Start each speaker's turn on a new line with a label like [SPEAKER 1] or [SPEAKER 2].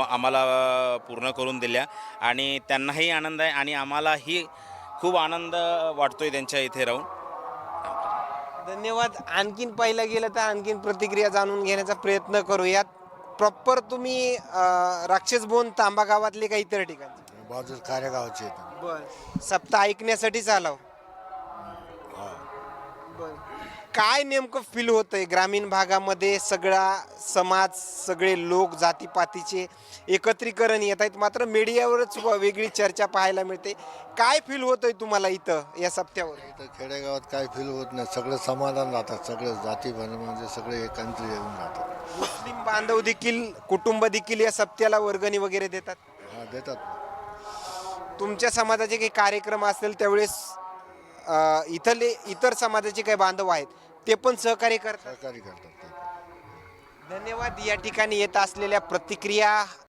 [SPEAKER 1] आम्हाला पूर्ण करून दिल्या. आणि त्यांनाही आनंद आहे आणि आम्हालाही खूप आनंद वाटतोय त्यांच्या इथे राहून.
[SPEAKER 2] धन्यवाद. आणखीन पाहिलं गेलं तर आणखीन प्रतिक्रिया जाणून घेण्याचा प्रयत्न करूयात. प्रॉपर तुम्ही अं, राक्षस बोन तांबा गावातले का इतर ठिकाणी.
[SPEAKER 3] बाजू कार्यगावचे आहेत.
[SPEAKER 2] बर. सप्ताह ऐकण्यासाठीच आलो बर. काय नेमकं फील होतंय? ग्रामीण भागामध्ये सगळा समाज सगळे लोक जातीपातीचे एकत्रीकरण येत आहेत. मात्र मीडियावरच वेगळी चर्चा पाहायला मिळते. काय फील होतंय तुम्हाला इथं या सप्त्यावर?
[SPEAKER 3] इथं खेडेगावात काय फील होत नाही. सगळं समाधान राहतात. सगळे जाती म्हणजे सगळे एकत्र येऊन राहतात.
[SPEAKER 2] मुस्लिम बांधव देखील कुटुंब देखील या सप्त्याला वर्गणी वगैरे देतात?
[SPEAKER 3] हा देतात.
[SPEAKER 2] तुमच्या समाजाचे काही कार्यक्रम असतील त्यावेळेस अ, इथले इतर समाजाचे काही बांधव आहेत ते पण सहकार्य करतात?
[SPEAKER 3] सहकारी करतात. ते
[SPEAKER 2] धन्यवाद. या ठिकाणी येत असलेल्या प्रतिक्रिया